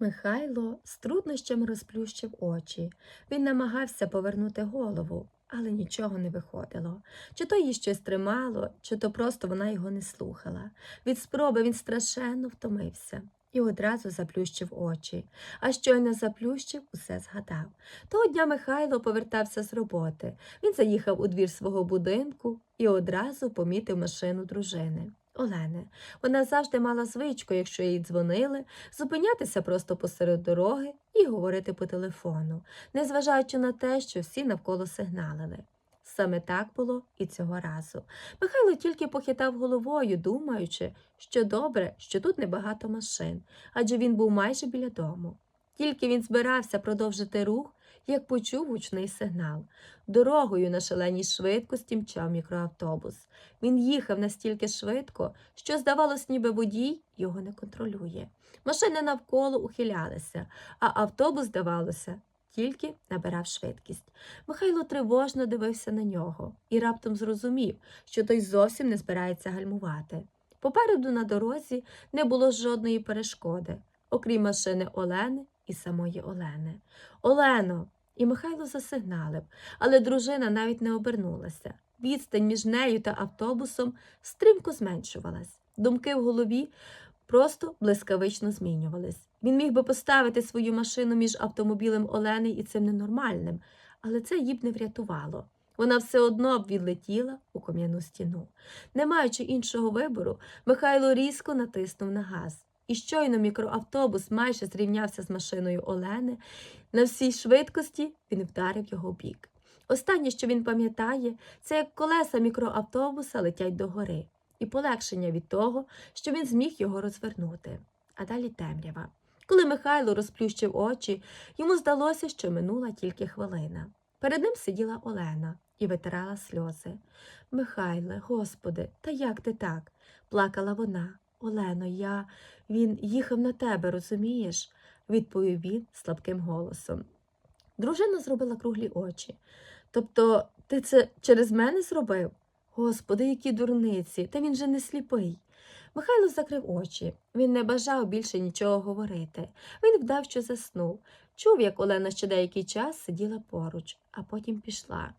Михайло з труднощем розплющив очі. Він намагався повернути голову, але нічого не виходило. Чи то її щось тримало, чи то просто вона його не слухала. Від спроби він страшенно втомився і одразу заплющив очі. А щойно заплющив, усе згадав. Того дня Михайло повертався з роботи. Він заїхав у двір свого будинку і одразу помітив машину дружини. Олени. Вона завжди мала звичку, якщо їй дзвонили, зупинятися просто посеред дороги і говорити по телефону, незважаючи на те, що всі навколо сигналили. Саме так було і цього разу. Михайло тільки похитав головою, думаючи, що добре, що тут небагато машин, адже він був майже біля дому. Тільки він збирався продовжити рух, як почув гучний сигнал. Дорогою на шаленій швидкості мчав мікроавтобус. Він їхав настільки швидко, що, здавалось, ніби водій його не контролює. Машини навколо ухилялися, а автобус, здавалося, тільки набирав швидкість. Михайло тривожно дивився на нього і раптом зрозумів, що той зовсім не збирається гальмувати. Попереду на дорозі не було жодної перешкоди, окрім машини Олени і самої Олени. Олено! І Михайло засигналив, але дружина навіть не обернулася. Відстань між нею та автобусом стрімко зменшувалась. Думки в голові просто блискавично змінювались. Він міг би поставити свою машину між автомобілем Олени і цим ненормальним, але це їй б не врятувало. Вона все одно б відлетіла у кам'яну стіну. Не маючи іншого вибору, Михайло різко натиснув на газ. І щойно мікроавтобус майже зрівнявся з машиною Олени, на всій швидкості він вдарив його в бік. Останнє, що він пам'ятає, це як колеса мікроавтобуса летять догори, і полегшення від того, що він зміг його розвернути. А далі темрява. Коли Михайло розплющив очі, йому здалося, що минула тільки хвилина. Перед ним сиділа Олена і витирала сльози. Михайле, господи, та як ти так? плакала вона. Олено, я. Він їхав на тебе, розумієш? відповів він слабким голосом. Дружина зробила круглі очі. Тобто, ти це через мене зробив? Господи, які дурниці, та він же не сліпий. Михайло закрив очі. Він не бажав більше нічого говорити. Він вдав, що заснув. Чув, як Олена ще деякий час сиділа поруч, а потім пішла.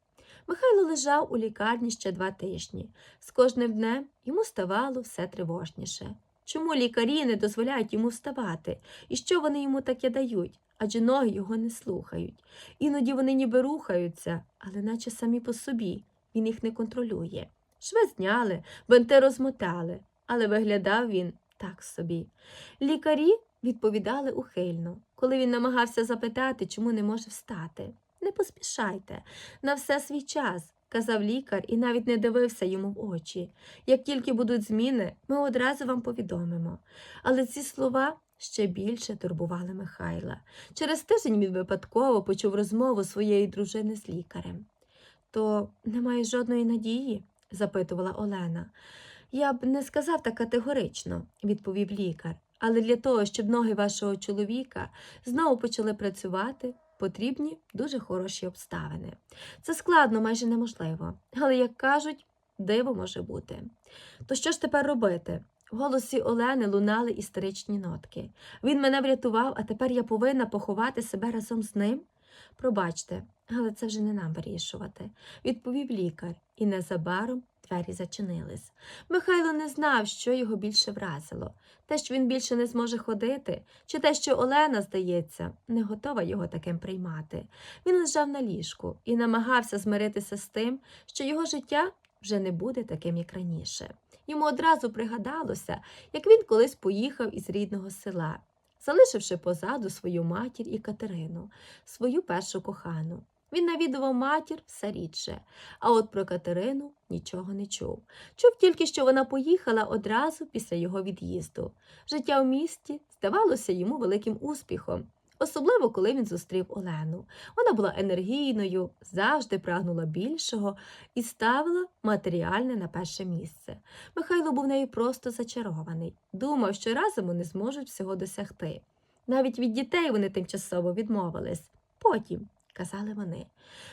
Михайло лежав у лікарні ще два тижні. З кожним днем йому ставало все тривожніше. Чому лікарі не дозволяють йому вставати? І що вони йому таке дають? Адже ноги його не слухають. Іноді вони ніби рухаються, але наче самі по собі. Він їх не контролює. Шве зняли, бенте розмотали, але виглядав він так собі. Лікарі відповідали ухильно, коли він намагався запитати, чому не може встати. Не поспішайте, на все свій час, казав лікар і навіть не дивився йому в очі. Як тільки будуть зміни, ми одразу вам повідомимо. Але ці слова ще більше турбували Михайла. Через тиждень він випадково почув розмову своєї дружини з лікарем. То немає жодної надії? запитувала Олена. Я б не сказав так категорично, відповів лікар. Але для того, щоб ноги вашого чоловіка знову почали працювати, потрібні дуже хороші обставини. Це складно, майже неможливо, але, як кажуть, диво може бути. То що ж тепер робити? В голосі Олени лунали історичні нотки. Він мене врятував, а тепер я повинна поховати себе разом з ним? Пробачте, але це вже не нам вирішувати, відповів лікар, і незабаром двері зачинились. Михайло не знав, що його більше вразило те, що він більше не зможе ходити, чи те, що Олена, здається, не готова його таким приймати. Він лежав на ліжку і намагався змиритися з тим, що його життя вже не буде таким, як раніше. Йому одразу пригадалося, як він колись поїхав із рідного села, залишивши позаду свою матір і Катерину, свою першу кохану. Він навідував матір все рідше, а от про Катерину нічого не чув. Чув тільки, що вона поїхала одразу після його від'їзду. Життя в місті здавалося йому великим успіхом, особливо коли він зустрів Олену. Вона була енергійною, завжди прагнула більшого і ставила матеріальне на перше місце. Михайло був нею просто зачарований, думав, що разом вони зможуть всього досягти. Навіть від дітей вони тимчасово відмовились. Потім казали вони.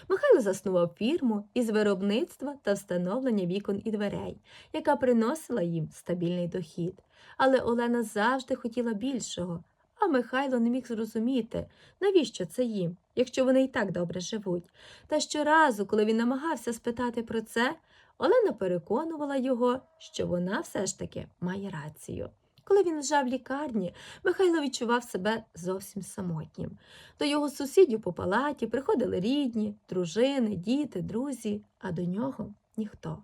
Михайло заснував фірму із виробництва та встановлення вікон і дверей, яка приносила їм стабільний дохід. Але Олена завжди хотіла більшого, а Михайло не міг зрозуміти, навіщо це їм, якщо вони і так добре живуть. Та щоразу, коли він намагався спитати про це, Олена переконувала його, що вона все ж таки має рацію. Коли він лежав в лікарні, Михайло відчував себе зовсім самотнім. До його сусідів по палаті приходили рідні, дружини, діти, друзі, а до нього ніхто.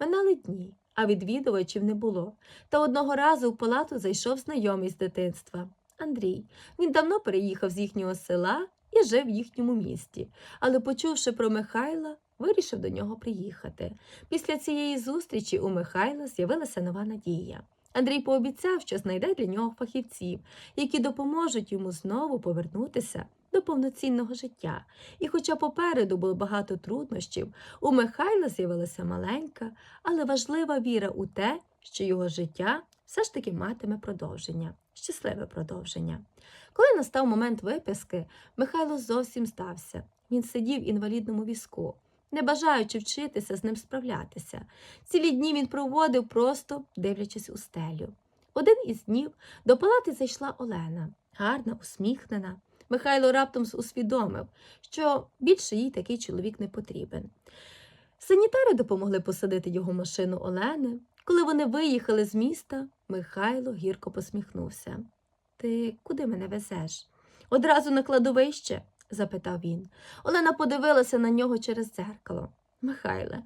Минали дні, а відвідувачів не було. Та одного разу в палату зайшов знайомий з дитинства Андрій. Він давно переїхав з їхнього села і жив в їхньому місті, але, почувши про Михайла, вирішив до нього приїхати. Після цієї зустрічі у Михайла з'явилася нова надія. Андрій пообіцяв, що знайде для нього фахівців, які допоможуть йому знову повернутися до повноцінного життя. І хоча попереду було багато труднощів, у Михайла з'явилася маленька, але важлива віра у те, що його життя все ж таки матиме продовження, щасливе продовження. Коли настав момент виписки, Михайло зовсім здався. Він сидів в інвалідному візку, не бажаючи вчитися з ним справлятися. Цілі дні він проводив, просто дивлячись у стелю. Один із днів до палати зайшла Олена, гарна, усміхнена. Михайло раптом усвідомив, що більше їй такий чоловік не потрібен. Санітари допомогли посадити його машину Олени. Коли вони виїхали з міста, Михайло гірко посміхнувся. Ти куди мене везеш? Одразу на кладовище? Запитав він. Олена подивилася на нього через дзеркало. Михайле,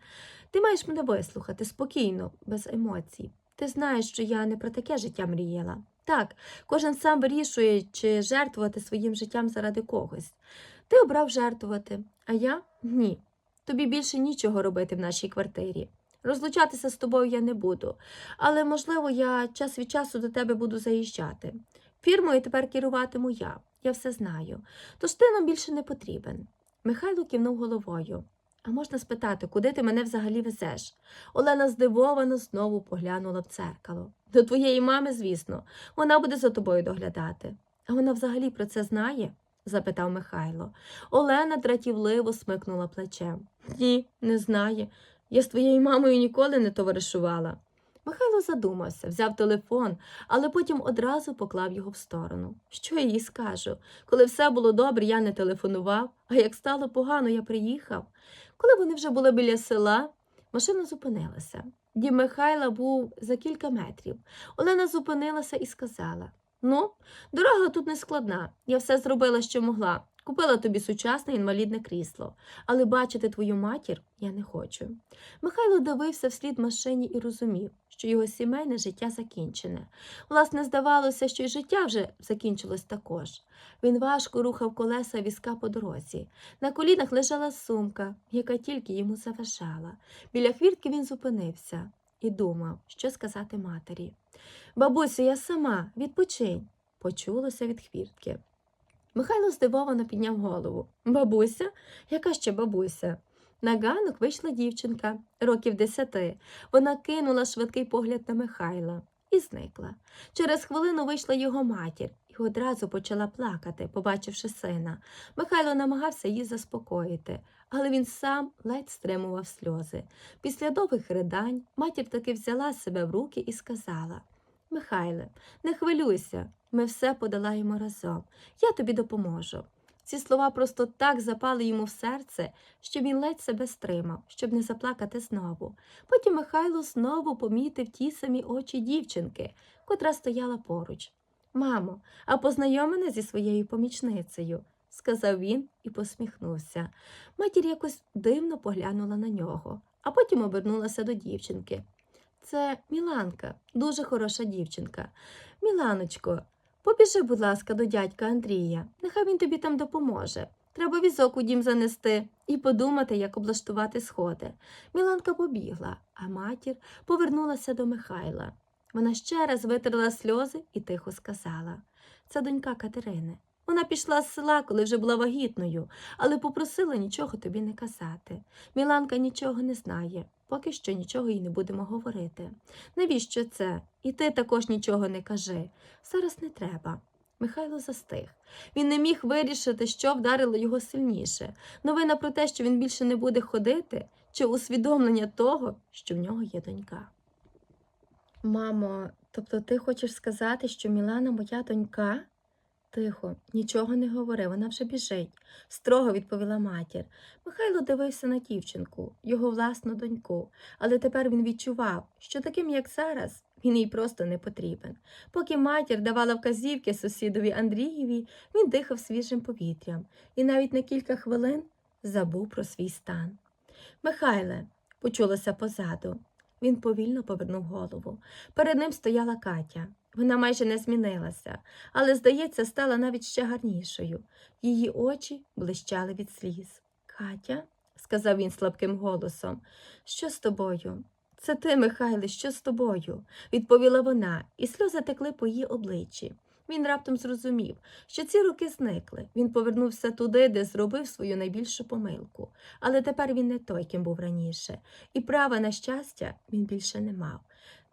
ти маєш мене вислухати спокійно, без емоцій. Ти знаєш, що я не про таке життя мріяла. Так, кожен сам вирішує, чи жертвувати своїм життям заради когось. Ти обрав жертвувати, а я ні. Тобі більше нічого робити в нашій квартирі. Розлучатися з тобою я не буду, але, можливо, я час від часу до тебе буду заїжджати. Фірмою тепер керуватиму я, я все знаю. Тож ти нам більше не потрібен. Михайло кивнув головою. А можна спитати, куди ти мене взагалі везеш? Олена здивовано знову поглянула в дзеркало. До твоєї мами, звісно, вона буде за тобою доглядати. А вона взагалі про це знає? запитав Михайло. Олена дратівливо смикнула плечем. Ні, не знає. Я з твоєю мамою ніколи не товаришувала. Михайло задумався, взяв телефон, але потім одразу поклав його в сторону. Що я їй скажу? Коли все було добре, я не телефонував, а як стало погано, я приїхав. Коли вони вже були біля села, машина зупинилася. Дім Михайла був за кілька метрів. Олена зупинилася і сказала: Ну, дорога тут не складна. Я все зробила, що могла. Купила тобі сучасне інвалідне крісло, але бачити твою матір я не хочу. Михайло дивився вслід машині і розумів, що його сімейне життя закінчене. Власне, здавалося, що й життя вже закінчилось також. Він важко рухав колеса візка по дорозі. На колінах лежала сумка, яка тільки йому заважала. Біля хвіртки він зупинився і думав, що сказати матері. Бабусю, я сама, відпочинь, почулося від хвіртки. Михайло здивовано підняв голову. Бабуся? Яка ще бабуся? На ганок вийшла дівчинка, років десяти. Вона кинула швидкий погляд на Михайла і зникла. Через хвилину вийшла його матір і одразу почала плакати, побачивши сина. Михайло намагався її заспокоїти, але він сам ледь стримував сльози. Після довгих ридань матір таки взяла себе в руки і сказала Михайле, не хвилюйся, ми все подолаємо разом. Я тобі допоможу. Ці слова просто так запали йому в серце, що він ледь себе стримав, щоб не заплакати знову. Потім Михайло знову помітив ті самі очі дівчинки, котра стояла поруч. Мамо, а познайомена зі своєю помічницею, сказав він і посміхнувся. Матір якось дивно поглянула на нього, а потім обернулася до дівчинки. Це Міланка, дуже хороша дівчинка. Міланочко, побіжи, будь ласка, до дядька Андрія. Нехай він тобі там допоможе. Треба візок у дім занести і подумати, як облаштувати сходи. Міланка побігла, а матір повернулася до Михайла. Вона ще раз витерла сльози і тихо сказала це донька Катерини. Вона пішла з села, коли вже була вагітною, але попросила нічого тобі не казати. Міланка нічого не знає, поки що нічого їй не будемо говорити. Навіщо це? І ти також нічого не кажи. Зараз не треба. Михайло застиг. Він не міг вирішити, що вдарило його сильніше. Новина про те, що він більше не буде ходити, чи усвідомлення того, що в нього є донька. Мамо, тобто ти хочеш сказати, що Мілана моя донька? Тихо, нічого не говори, вона вже біжить, строго відповіла матір. Михайло дивився на дівчинку, його власну доньку, але тепер він відчував, що таким, як зараз, він їй просто не потрібен. Поки матір давала вказівки сусідові Андрієві, він дихав свіжим повітрям і навіть на кілька хвилин забув про свій стан. Михайле, почулося позаду. Він повільно повернув голову. Перед ним стояла Катя. Вона майже не змінилася, але, здається, стала навіть ще гарнішою. Її очі блищали від сліз. Катя, сказав він слабким голосом, що з тобою? Це ти, Михайле, що з тобою? відповіла вона, і сльози текли по її обличчі. Він раптом зрозумів, що ці роки зникли. Він повернувся туди, де зробив свою найбільшу помилку. Але тепер він не той, ким був раніше, і права на щастя він більше не мав.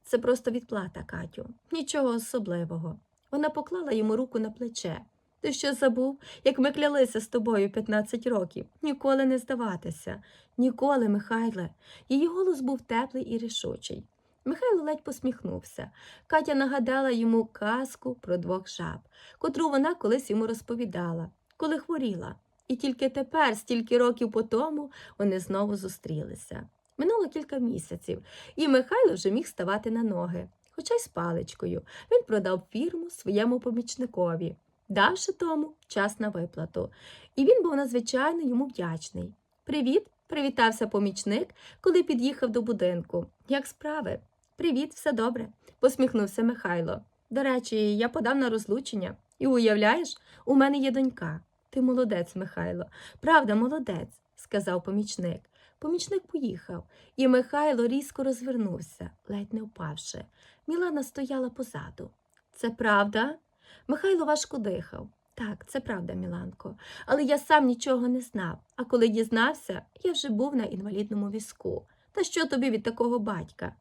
Це просто відплата, Катю, нічого особливого. Вона поклала йому руку на плече. Ти що забув, як ми клялися з тобою 15 років? Ніколи не здаватися. Ніколи, Михайле. Її голос був теплий і рішучий. Михайло ледь посміхнувся. Катя нагадала йому казку про двох жаб, котру вона колись йому розповідала, коли хворіла. І тільки тепер, стільки років по тому, вони знову зустрілися. Минуло кілька місяців, і Михайло вже міг ставати на ноги, хоча й з паличкою. Він продав фірму своєму помічникові, давши тому час на виплату. І він був надзвичайно йому вдячний. Привіт, привітався помічник, коли під'їхав до будинку. Як справи? Привіт, все добре, посміхнувся Михайло. До речі, я подав на розлучення. І уявляєш, у мене є донька. Ти молодець, Михайло. Правда, молодець, сказав помічник. Помічник поїхав, і Михайло різко розвернувся, ледь не впавши. Мілана стояла позаду. Це правда? Михайло важко дихав. Так, це правда, Міланко, але я сам нічого не знав, а коли дізнався, я вже був на інвалідному візку. Та що тобі від такого батька?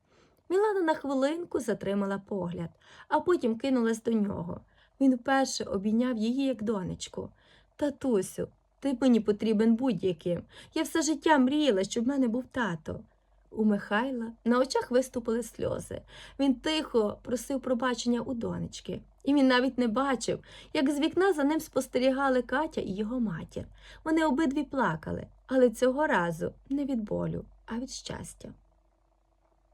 Мілана на хвилинку затримала погляд, а потім кинулась до нього. Він вперше обійняв її як донечку. Татусю, ти мені потрібен будь-яким. Я все життя мріяла, щоб в мене був тато. У Михайла на очах виступили сльози. Він тихо просив пробачення у донечки, і він навіть не бачив, як з вікна за ним спостерігали Катя і його матір. Вони обидві плакали, але цього разу не від болю, а від щастя.